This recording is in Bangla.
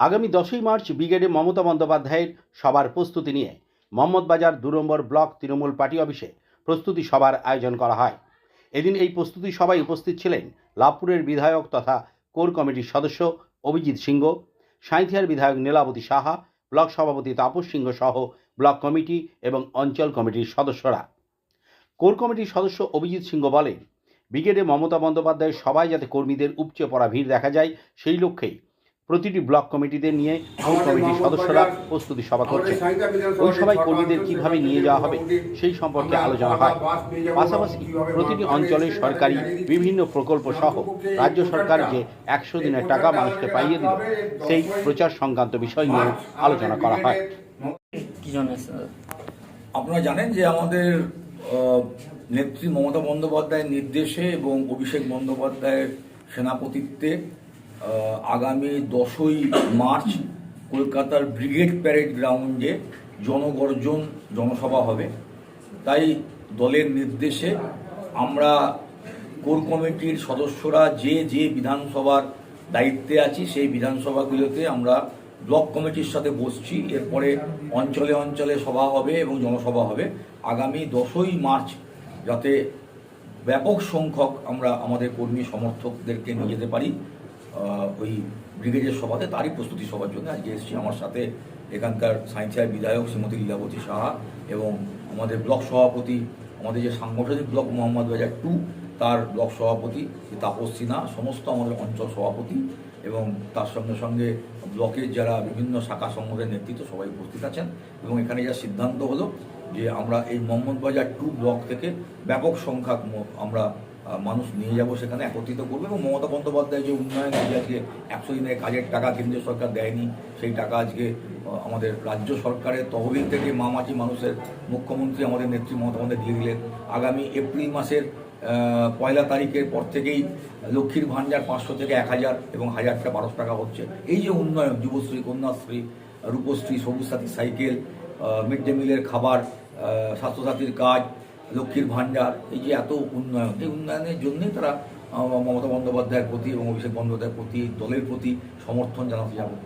আগামী দশই মার্চ ব্রিগেডে মমতা বন্দ্যোপাধ্যায়ের সবার প্রস্তুতি নিয়ে মোহাম্মদবাজার দু নম্বর ব্লক তৃণমূল পার্টি অফিসে প্রস্তুতি সভার আয়োজন করা হয়। এদিন এই প্রস্তুতি সভায় উপস্থিত ছিলেন লাভপুরের বিধায়ক তথা কোর কমিটির সদস্য অভিজিৎ সিংহ, সাঁইথিয়ার বিধায়ক নীলাবতী সাহা, ব্লক সভাপতি তাপস সিংহ সহ ব্লক কমিটি এবং অঞ্চল কমিটির সদস্যরা। কোর কমিটির সদস্য অভিজিৎ সিংহ বলেন ব্রিগেডে মমতা বন্দ্যোপাধ্যায়ের সবাই যাতে কর্মীদের উপচে পড়া ভিড় দেখা যায় সেই লক্ষ্যেই প্রতিটি ব্লক কমিটিদের নিয়ে কোর কমিটির সদস্যরা প্রস্তুতি সভা করছে ওই সভায় কর্মীদের কীভাবে নিয়ে যাওয়া হবে সেই সম্পর্কে আলোচনা হয়। পাশাপাশি প্রতিটি অঞ্চলে সরকারি বিভিন্ন প্রকল্প সহ রাজ্য সরকার যে একশো দিনের টাকা মানুষকে পাইয়ে দিল সেই প্রচার সংক্রান্ত বিষয় নিয়ে আলোচনা করা হয়? আপনারা জানেন যে আমাদের নেত্রী মমতা বন্দ্যোপাধ্যায়ের নির্দেশে এবং অভিষেক বন্দ্যোপাধ্যায়ের সেনাপতিত্বে আগামী দশই মার্চ কলকাতার ব্রিগেড প্যারেড গ্রাউন্ডে জনগর্জন জনসভা হবে। তাই দলের নির্দেশে আমরা কোর কমিটির সদস্যরা যে যে বিধানসভার দায়িত্বে আছি, সেই বিধানসভাগুলোতে আমরা ব্লক কমিটির সাথে বসছি। এরপরে অঞ্চলে অঞ্চলে সভা হবে এবং জনসভা হবে। আগামী দশই মার্চ যাতে ব্যাপক সংখ্যক আমরা আমাদের কর্মী সমর্থকদেরকে নিয়ে যেতে পারি। ওই ব্রিগেডের সভাতে তারই প্রস্তুতি সভার জন্য আজকে এসেছি। আমার সাথে এখানকার সাঁইথিয়ার বিধায়ক শ্রীমতী লীলাবতী সাহা এবং আমাদের ব্লক সভাপতি, আমাদের যে সাংগঠনিক ব্লক মোহাম্মদ বাজার টু, তার ব্লক সভাপতি তাপস সিনহা, সমস্ত আমাদের অঞ্চল সভাপতি এবং তার সঙ্গে সঙ্গে ব্লকের যারা বিভিন্ন শাখা সংগঠনের নেতৃত্ব সবাই উপস্থিত আছেন এবং এখানে যা সিদ্ধান্ত হলো যে আমরা এই মোহাম্মদবাজার টু ব্লক থেকে ব্যাপক সংখ্যক আমরা মানুষ নিয়ে যাব সেখানে একত্রিত করব এবং মমতা বন্দ্যোপাধ্যায় যে উন্নয়ন আজকে একশো দিনের কাজের টাকা কেন্দ্রীয় সরকার দেয়নি, সেই টাকা আজকে আমাদের রাজ্য সরকারের তহবিল থেকে মামাটি মানুষের মুখ্যমন্ত্রী আমাদের নেত্রী মমতা বন্দ্যোপাধ্যায় দিয়ে দিলেন। আগামী এপ্রিল মাসের পয়লা তারিখের পর থেকেই লক্ষ্মীর ভাণ্ডার পাঁচশো থেকে এক হাজার এবং হাজারটা বারোশো টাকা হচ্ছে। এই যে উন্নয়ন, যুবশ্রী, কন্যাশ্রী, রূপশ্রী সবুজ সাথী সাইকেল মিড ডে মিলের খাবার স্বাস্থ্যসাথীর কাজ, লক্ষ্মীর ভাণ্ডার, এই যে এত উন্নয়ন, এই উন্নয়নের জন্যই তারা মমতা বন্দ্যোপাধ্যায়ের প্রতি এবং অভিষেক বন্দ্যোপাধ্যায়ের প্রতি, দলের প্রতি সমর্থন জানাতে যাবে।